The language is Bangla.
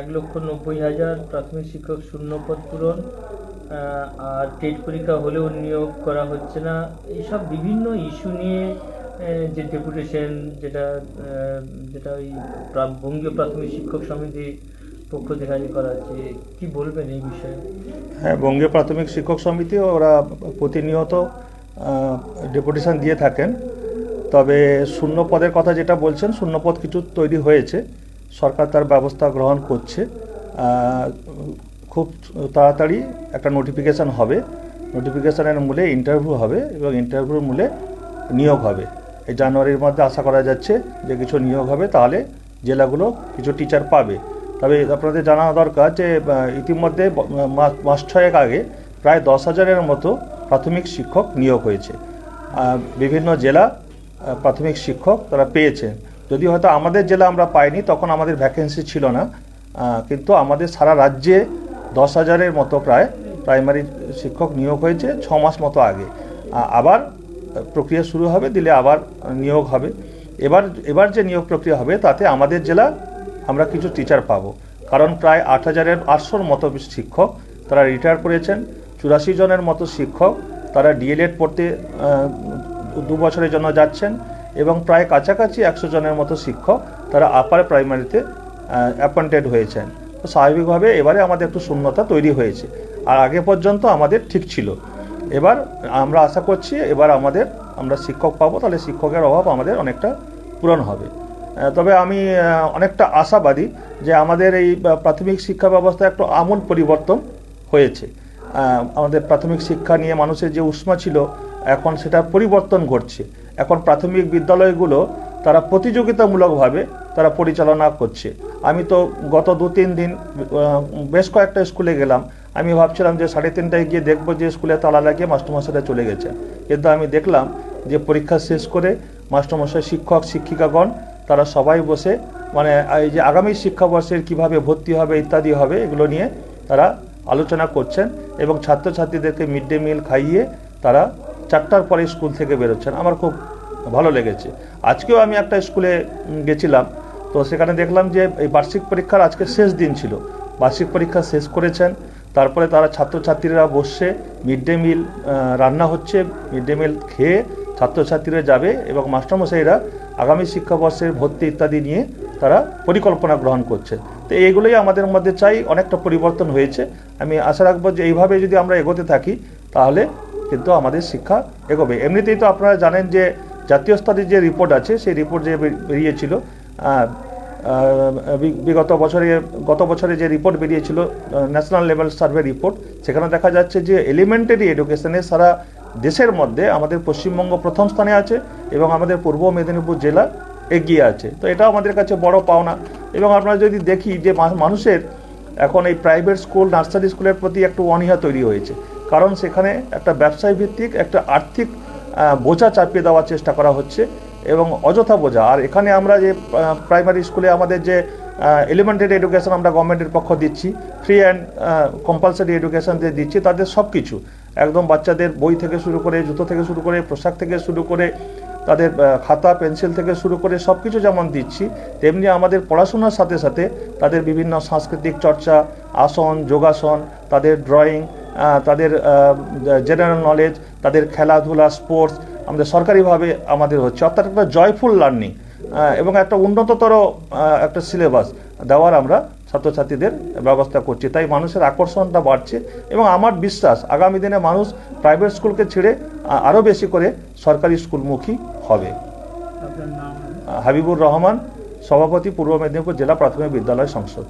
এক লক্ষ নব্বই হাজার প্রাথমিক শিক্ষক শূন্যপদ পূরণ আর টেট পরীক্ষা হলেও নিয়োগ করা হচ্ছে না। এইসব বিভিন্ন ইস্যু নিয়ে যে ডেপুটেশন, যেটা যেটা ওই বঙ্গীয় প্রাথমিক শিক্ষক সমিতির পক্ষ থেকে করা হচ্ছে। কি বলবেন এই বিষয়ে? হ্যাঁ বঙ্গীয় প্রাথমিক শিক্ষক সমিতি ওরা প্রতিনিয়ত ডেপুটেশন দিয়ে থাকেন। তবে শূন্য পদের কথা যেটা বলছেন শূন্য পদ কিছু তৈরি হয়েছে। সরকার তার ব্যবস্থা গ্রহণ করছে। খুব তাড়াতাড়ি একটা নোটিফিকেশান হবে। নোটিফিকেশানের মূলে ইন্টারভিউ হবে এবং ইন্টারভিউর মূলে নিয়োগ হবে। এই জানুয়ারির মধ্যে আশা করা যাচ্ছে যে কিছু নিয়োগ হবে, তাহলে জেলাগুলো কিছু টিচার পাবে। তবে আপনাদের জানা দরকার যে ইতিমধ্যে মাস ছয়েক আগে প্রায় দশ হাজারের মতো প্রাথমিক শিক্ষক নিয়োগ হয়েছে। বিভিন্ন জেলা প্রাথমিক শিক্ষক তারা পেয়েছেন। যদি হয়তো আমাদের জেলা আমরা পাইনি, তখন আমাদের ভ্যাকেন্সি ছিল না। কিন্তু আমাদের সারা রাজ্যে দশ হাজারের মতো প্রায় প্রাইমারি শিক্ষক নিয়োগ হয়েছে, ছ মাস মতো আগে। আবার প্রক্রিয়া শুরু হবে, দিলে আবার নিয়োগ হবে। এবার এবার যে নিয়োগ প্রক্রিয়া হবে, তাতে আমাদের জেলা আমরা কিছু টিচার পাবো। কারণ প্রায় আট হাজারের আটশোর মতো শিক্ষক তারা রিটায়ার করেছেন। চুরাশি জনের মতো শিক্ষক তারা ডিএলএড পড়তে দু বছরের জন্য যাচ্ছেন। এবং প্রায় কাছাকাছি একশো জনের মতো শিক্ষক তারা আপার প্রাইমারিতে অ্যাপয়েন্টেড হয়েছেন। তো স্বাভাবিকভাবে এবারে আমাদের একটু শূন্যতা তৈরি হয়েছে। আর আগে পর্যন্ত আমাদের ঠিক ছিল। এবার আমরা আশা করছি এবার আমাদের, আমরা শিক্ষক পাবো, তাহলে শিক্ষকের অভাব আমাদের অনেকটা পূরণ হবে। তবে আমি অনেকটা আশাবাদী যে আমাদের এই প্রাথমিক শিক্ষা ব্যবস্থা একটু আমূল পরিবর্তন হয়েছে। আমাদের প্রাথমিক শিক্ষা নিয়ে মানুষের যে উষ্মা ছিল এখন সেটা পরিবর্তন ঘটছে। এখন প্রাথমিক বিদ্যালয়গুলো তারা প্রতিযোগিতামূলকভাবে তারা পরিচালনা করছে। আমি তো গত দু তিন দিন বেশ কয়েকটা স্কুলে গেলাম। আমি ভাবছিলাম যে সাড়ে তিনটায় গিয়ে দেখব যে স্কুলে তালা লাগিয়ে মাস্টারমশাইরা চলে গেছে। কিন্তু আমি দেখলাম যে পরীক্ষা শেষ করে মাস্টারমশাই, শিক্ষক, শিক্ষিকাগণ তারা সবাই বসে মানে এই যে আগামী শিক্ষাবর্ষের কীভাবে ভর্তি হবে, ইত্যাদি হবে, এগুলো নিয়ে তারা আলোচনা করছেন এবং ছাত্রছাত্রীদেরকে মিড ডে মিল খাইয়ে তারা চারটার পরে স্কুল থেকে বেরোচ্ছেন। আমার খুব ভালো লেগেছে। আজকেও আমি একটা স্কুলে গেছিলাম, তো সেখানে দেখলাম যে এই বার্ষিক পরীক্ষার আজকে শেষ দিন ছিল। বার্ষিক পরীক্ষা শেষ করেছেন, তারপরে তারা ছাত্রছাত্রীরা বসছে, মিড ডে মিল রান্না হচ্ছে, মিড ডে মিল খেয়ে ছাত্রছাত্রীরা যাবে এবং মাস্টারমশাইরা আগামী শিক্ষাবর্ষের ভর্তি ইত্যাদি নিয়ে তারা পরিকল্পনা গ্রহণ করছে। তো এইগুলোই আমাদের মধ্যে চাই, অনেকটা পরিবর্তন হয়েছে। আমি আশা রাখব যে এইভাবে যদি আমরা এগোতে থাকি, তাহলে কিন্তু আমাদের শিক্ষা এগোবে। এমনিতেই তো আপনারা জানেন যে জাতীয় স্তরের যে রিপোর্ট আছে, সেই রিপোর্ট যে বেরিয়েছিল বিগত বছরে, গত বছরে যে রিপোর্ট বেরিয়েছিল ন্যাশনাল লেভেল সার্ভে রিপোর্ট সেখানে দেখা যাচ্ছে যে এলিমেন্টারি এডুকেশনে সারা দেশের মধ্যে আমাদের পশ্চিমবঙ্গ প্রথম স্থানে আছে এবং আমাদের পূর্ব মেদিনীপুর জেলা এগিয়ে আছে। তো এটাও আমাদের কাছে বড় পাওনা। এবং আমরা যদি দেখি যে মানুষের এখন এই প্রাইভেট স্কুল নার্সারি স্কুলের প্রতি একটু অনীহা তৈরি হয়েছে। কারণ সেখানে একটা ব্যবসায় ভিত্তিক, একটা আর্থিক বোঝা চাপিয়ে দেওয়ার চেষ্টা করা হচ্ছে এবং অযথা বোঝা। আর এখানে আমরা যে প্রাইমারি স্কুলে আমাদের যে এলিমেন্টারি এডুকেশন আমরা গভর্নমেন্টের পক্ষ দিচ্ছি ফ্রি অ্যান্ড কম্পালসারি এডুকেশন যে দিচ্ছি, তাদের সব কিছু একদম বাচ্চাদের বই থেকে শুরু করে, জুতো থেকে শুরু করে, পোশাক থেকে শুরু করে, তাদের খাতা, পেন্সিল থেকে শুরু করে সব কিছু যেমন দিচ্ছি, তেমনি আমাদের পড়াশোনার সাথে সাথে তাদের বিভিন্ন সাংস্কৃতিক চর্চা, আসন, যোগাসন, তাদের ড্রয়িং তাদের জেনারেল নলেজ তাদের খেলাধুলা স্পোর্টস আমাদের সরকারিভাবে আমাদের হচ্ছে অর্থাৎ একটা জয়ফুল লার্নিং এবং একটা উন্নততর একটা সিলেবাস দেওয়ার আমরা ছাত্রছাত্রীদের ব্যবস্থা করছি। তাই মানুষের আকর্ষণটা বাড়ছে এবং আমার বিশ্বাস আগামী দিনে মানুষ প্রাইভেট স্কুলকে ছেড়ে আরও বেশি করে সরকারি স্কুলমুখী হবে। হাবিবুর রহমান সভাপতি পূর্ব মেদিনীপুর জেলা প্রাথমিক বিদ্যালয় সংসদ।